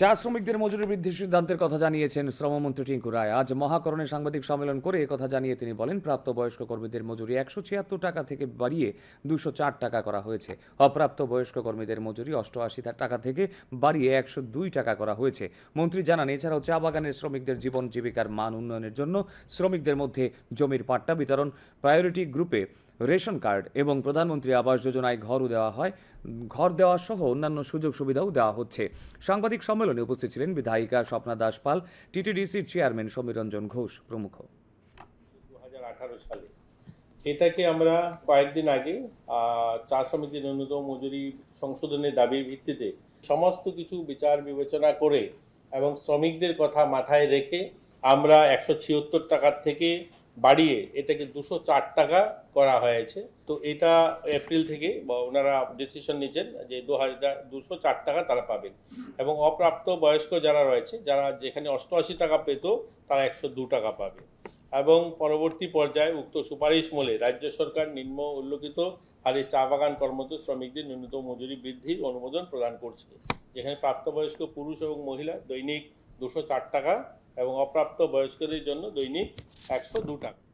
চা শ্রমিকদের মজুরি বৃদ্ধির সিদ্ধান্তের কথা জানিয়েছেন শ্রমমন্ত্রী টিঙ্কু রায়। আজ মহাকরণে সাংবাদিক সম্মেলন করে কথা জানিয়ে তিনি বলেন প্রাপ্ত বয়স্ক কর্মীদের মজুরি একশো ছিয়াত্তর টাকা থেকে বাড়িয়ে দুশো চার টাকা করা হয়েছে। অপ্রাপ্ত বয়স্ক কর্মীদের মজুরি অষ্টআশি টাকা থেকে বাড়িয়ে একশো দুই টাকা করা হয়েছে। মন্ত্রী জানান, এছাড়াও চা বাগানের শ্রমিকদের জীবন জীবিকার মান উন্নয়নের জন্য শ্রমিকদের মধ্যে জমির পাট্টা বিতরণ, প্রায়োরিটি গ্রুপে রেশন কার্ড এবং প্রধানমন্ত্রী আবাস যোজনায় ঘরও দেওয়া হয়। ঘর দেওয়া সহ অন্যান্য সুযোগ সুবিধাও দেওয়া হচ্ছে। সাংবাদিক সম্মেলনে উপস্থিত ছিলেন বিধায়িকা স্বপ্না দাস পাল টিটিডিসির চেয়ারম্যান সমীরঞ্জন ঘোষ প্রমুখ। সালে এটাকে আমরা কয়েকদিন আগে চা সমিতি ন্যূনতম মজুরি সংশোধনের দাবির ভিত্তিতে সমস্ত কিছু বিচার বিবেচনা করে এবং শ্রমিকদের কথা মাথায় রেখে আমরা একশো ছিয়াত্তর টাকার থেকে বাড়িয়ে এটাকে দুশো চার টাকা করা হয়েছে। তো এটা এপ্রিল থেকে বা ওনারা ডিসিশন নিচ্ছেন যে দু হাজার দুশো চার টাকা তারা পাবেন। এবং অপ্রাপ্ত বয়স্ক যারা রয়েছে, যারা যেখানে অষ্টআশি টাকা পেত, তারা একশো দু টাকা পাবে। এবং পরবর্তী পর্যায়ে উক্ত সুপারিশ মূলে রাজ্য সরকার নিম্ন উল্লেখিত হারে চা বাগান কর্মরত শ্রমিকদের ন্যূনতম মজুরি বৃদ্ধির অনুমোদন প্রদান করছে। যেখানে প্রাপ্তবয়স্ক পুরুষ এবং মহিলা দৈনিক দুশো চার টাকা এবং অপ্রাপ্ত বয়স্কদের জন্য দৈনিক একশো টাকা।